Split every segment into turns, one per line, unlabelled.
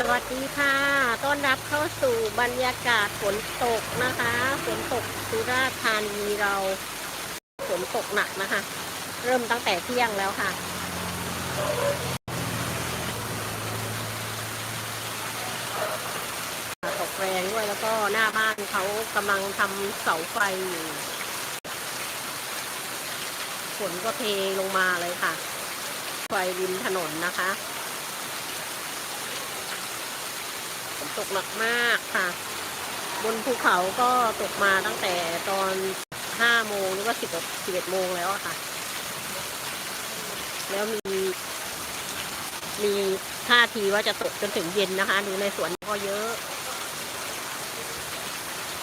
สวัสดีค่ะ ต้อนรับเข้าสู่บรรยากาศฝนตกนะคะ ฝนตกสุราษฎร์ธานีเรา ฝนตกหนักนะคะ เริ่มตั้งแต่เที่ยงแล้วค่ะ ตกแรงด้วยแล้วก็หน้าบ้านเขากำลังทำเสาไฟอยู่ฝนก็เทลงมาเลยค่ะ ไฟริมถนนนะคะ ฝ นตกหนักมากค่ะ บนภูเขาก็ตกมาตั้งแต่ตอนห้าโมงหรือว่าสิบสิบเอ็ดโมงแล้วอะค่ะ แล้วมี มีท่าทีว่าจะตกจนถึงเย็นนะคะ ดูในสวนก็เยอะ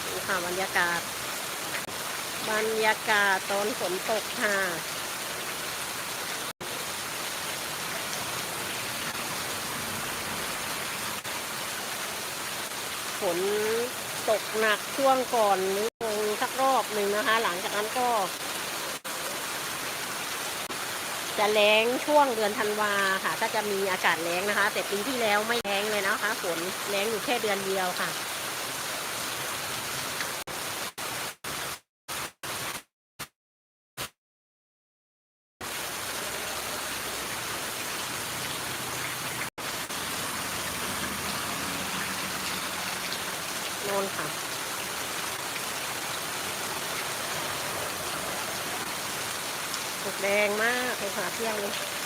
ดูค่ะบรรยากาศ บรรยากาศตอนฝนตกค่ะ ฝนตกหนักช่วงก่อนหรือลงสักรอบหนึ่งนะคะ หลังจากนั้นก็ จะแล้งช่วงเดือนธันวาค่ะ ถ้าจะมีอากาศแล้งนะคะ แต่ปีที่แล้วไม่แล้งเลยนะคะฝนแล้งอยู่แค่เดือนเดียวค่ะ น่นค่ะ สุกแดงมากเลยค่ะเที่ยงนี้